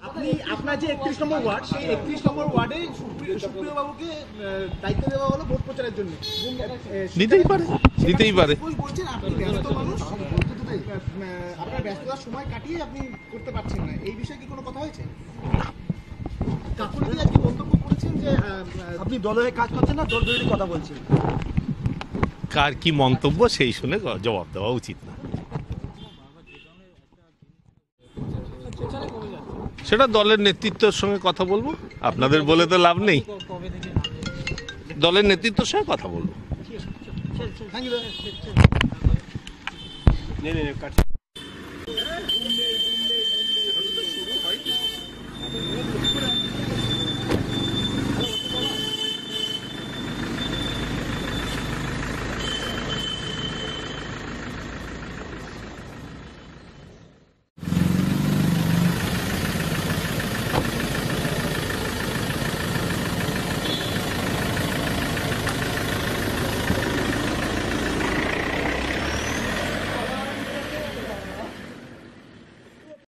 আপনি আপনার যে একত্রিশ নম্বর ওয়ার্ড সেই একত্রিশ নম্বর ওয়ার্ডে সুপ্রিয় সুপ্রিয় বাবুকে দায়িত্ব দেওয়া হলো ভোট প্রচারের জন্য। নিতেই পারে নিতেই পারে। বলছেন আপনি ব্যস্ত মানুষ আপনার ব্যস্ততার সময় কাটিয়ে আপনি করতে পারছেন না। এই বিষয়ে কি কোনো কথা হয়েছে? কাকুলি আজকে মন্তব্য করেছেন যে আপনি দলের হয়ে কাজ করছেন না দল কথা বলছেন? কার কি মন্তব্য সেই শুনে জবাব দেওয়া উচিত না। সেটা দলের নেতৃত্বের সঙ্গে কথা বলব। আপনাদের বলে তো লাভ নেই। দলের নেতৃত্বের সঙ্গে কথা বলব.